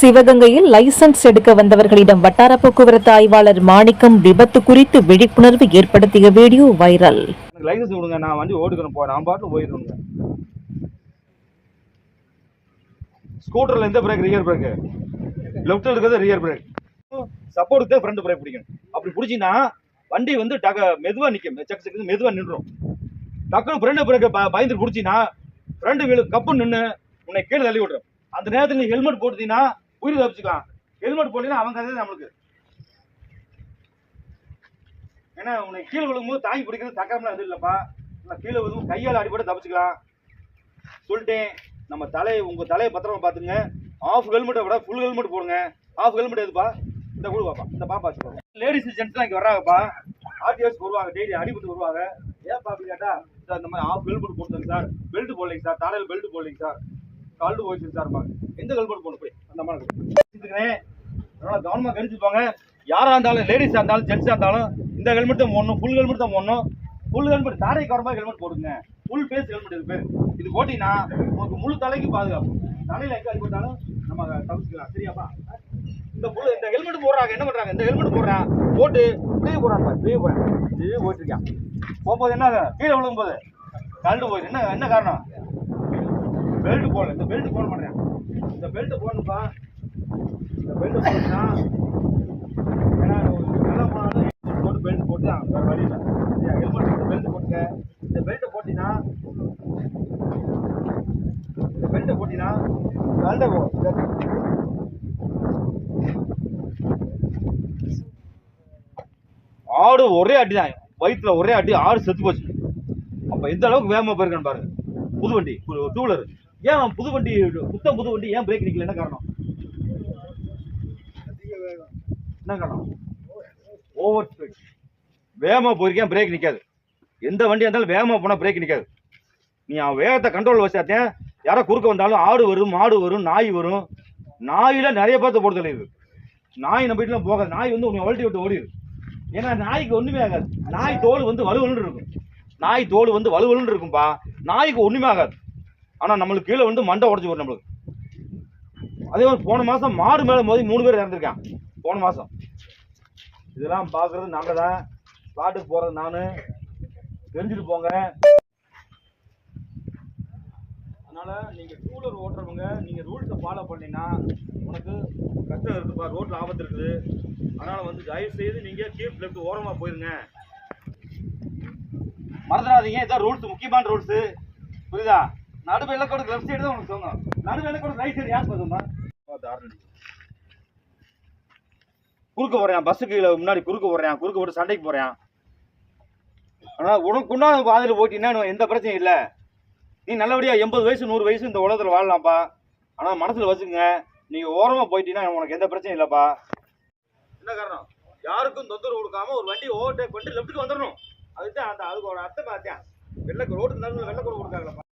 சிவகங்கையில் லைசன்ஸ் எடுக்க வந்தவர்களிடம் வட்டார போக்குவரத்து ஆய்வாளர் மாணிக்கம் விபத்து குறித்து விழிப்புணர்வு ஏற்படுத்திய வீடியோ வைரல். லைசன்ஸ் கொடுங்க நான் வண்டி ஓடுக்கணும் போறேன் நான் பாட்டில் போயிடணுங்க. ஸ்கூட்டரில் எந்த பிரேக் ரியர் பிரேக் லெஃப்ட்டில் இருக்கிறது ரியர் பிரேக் சப்போர்ட்டுக்கு தான் ஃப்ரண்ட் பிரேக் பிடிக்கணும். அப்படி பிடிச்சின்னா வண்டி வந்து டக மெதுவாக நிற்கும் செக் செக் மெதுவாக நின்றும் டக்குனு ஃப்ரண்ட் பிரேக்கை ப பயந்து பிடிச்சின்னா ஃப்ரண்ட் வீலு கப்பு நின்று உன்னை கீழே தள்ளி விடுறோம் அந்த நேரத்தில் நீ ஹெல்மெட் போட்டுட்டீங்கன்னா உயிர் தப்பிச்சுக்கலாம் ஹெல்மெட் போட்டீங்கன்னா அவன் கதை நம்மளுக்கு. ஏன்னா உன்னை கீழே விழுகும்போது தாங்கி பிடிக்கிறது தக்கம்லாம் எதுவும் இல்லைப்பா. இல்லை கீழே விழுவும் கையால் அடிபட்டு தப்பிச்சுக்கலாம். சொல்லிட்டேன். நம்ம தலையை உங்கள் தலையை பத்திரமா பார்த்துங்க ஆஃப் ஹெல்மெட்டை விட ஃபுல் ஹெல்மெட் போடுங்க. ஆஃப் ஹெல்மெட் எதுப்பா? இந்த கூட பாப்பா. இந்த பாப்பா வச்சுக்கோங்க லேடிஸ் ஜென்ட்ஸ்லாம் இங்கே வர்றாங்கப்பா. ஆர்டிஎஸ் வருவாங்க. டெய்லி அடிபட்டு வருவாங்க. ஏன்ப்பா அப்படி கேட்டா சார் இந்த மாதிரி ஆஃப் ஹெல்மெட் போட்டுங்க சார். பெல்ட் போடலைங்க சார். தலையில் பெல்ட் போடலைங்க சார். கால்டு போயிடுச்சு சார் எந்த ஹெல்மெட் போடணும் போய்? அந்த மாதிரி அதனால் கவனமாக கணிச்சுப்பாங்க யாராக இருந்தாலும் லேடிஸாக இருந்தாலும் ஜென்ஸாக இருந்தாலும் இந்த ஹெல்மெட் தான் போடணும் ஃபுல் ஹெல்மெட் தான் போடணும் ஃபுல் ஹெல்மெட் தாரை கவரமாக ஹெல்மெட் போடுங்க. ஃபுல் ஃபேஸ் ஹெல்மெட் இது பேர் இது போட்டிங்கன்னா உங்களுக்கு முழு தலைக்கு பாதுகாப்பு. தலையில் எங்கே அடிபட்டாலும் நம்ம தப்பிச்சுக்கலாம் சரியாப்பா இந்த புல் இந்த ஹெல்மெட் போடுறாங்க. என்ன பண்ணுறாங்க இந்த ஹெல்மெட் போடுறான் போட்டு இப்படியே போடுறான் இப்படியே போகிறேன் இப்படியே போயிட்டு இருக்கான். போகும்போது என்ன ஆகும்? கீழே விழுகும்போது கழுண்டு போயிடு என்ன என்ன காரணம்? பெல்ட் போடல இந்த பெல்ட் போட மாட்டேன். இந்த பெல்ட் போடணும்ப்பா. இந்த பெல்ட் போட்டுனா ஏன்னா ஒரு நல்ல போனாலும் helmet போட்டு பெல்ட் போட்டு தான் வேற வழி இல்லை. சரியா? ஹெல்மெட் போட்டு பெல்ட் போட்டுக்க. இந்த பெல்ட் போட்டினா இந்த பெல்ட் போட்டினா நல்ல ஆடு ஒரே அடி தான் வயிற்றுல ஒரே அடி ஆடு செத்து போச்சு. அப்போ எந்த அளவுக்கு வேகமாக போயிருக்கான்னு பாருங்க புது வண்டி டூ வீலர் ஏன் அவன் புது வண்டி புத்தம் புது வண்டி ஏன் பிரேக் நிக்கல என்ன காரணம்? என்ன காரணம்? ஓவர் ஸ்பீட் வேகமா போயிருக்கேன் பிரேக் நிக்காது. எந்த வண்டியாக இருந்தாலும் வேகமா போனா பிரேக் நிக்காது. நீ அவன் வேகத்தை கண்ட்ரோல் வச்சாத்தேன் யாரோ குறுக்க வந்தாலும் ஆடு வரும் மாடு வரும் நாய் வரும். நாயில நிறைய பார்த்து போட தெரியுது நாய் நம்ம வீட்டுல போகாது. நாய் வந்து உன்னை வளட்டி விட்டு ஓடிடுது ஏன்னா நாய்க்கு ஒண்ணுமே ஆகாது. நாய் தோல் வந்து வலுவலுன்னு இருக்கும். நாய் தோல் வந்து வலுவலுன்னு இருக்கும்பா. நாய்க்கு ஒண்ணுமே ஆகாது. ஆனா நம்மளுக்கு கீழே வந்து மண்டை உடச்சு வரும் நம்மளுக்கு. அதே மாதிரி போன மாசம் மாடு மேல மோதி மூணு பேர் இறந்துருக்கான். போன மாசம். இதெல்லாம் பாக்குறது நாங்க தான். பாட்டுக்கு போறது நானு. தெரிஞ்சுட்டு போங்க. அதனால நீங்க டூ வீலர் ஓட்டுறவங்க நீங்க ரூல்ஸை ஃபாலோ பண்ணீங்கன்னா உனக்கு கஷ்டம் இருக்குப்பா ரோட்ல ஆபத்து இருக்குது. அதனால வந்து தயவு செய்து நீங்க கீப் லெஃப்ட் ஓரமா போயிருங்க. மறந்துடாதீங்க. இதான் ரூல்ஸ் முக்கியமான ரூல்ஸ் புரியுதா? நடு கூட லெஃப்ட் சைடு தான் உனக்கு சொன்னோம். நடு கூட ரைட் சைடு யார் சொந்தம் குறுக்க போறேன் பஸ்ஸுக்கு முன்னாடி குறுக்க போறேன் குறுக்க போட்டு சண்டைக்கு போறேன் ஆனா உனக்கு உண்டான பாதையில் போயிட்டீங்கன்னா எந்த பிரச்சனையும் இல்லை. நீ நல்லபடியா எண்பது வயசு நூறு வயசு இந்த உலகத்துல வாழலாம்ப்பா. ஆனா மனசுல வச்சுங்க நீங்க ஓரமா போயிட்டீங்கன்னா உனக்கு எந்த பிரச்சனையும் இல்லப்பா. என்ன காரணம்? யாருக்கும் தொந்தரவு கொடுக்காம ஒரு வண்டி ஓவர்டேக் பண்ணிட்டு லெஃப்ட்டுக்கு வந்துடணும் அதுதான் அந்த அதுக்கு ஒரு அர்த்தம் பார்த்தேன். வெள்ளை ரோடு நடுவில் வெள்ளை கூட கொடுக்காங்களப்பா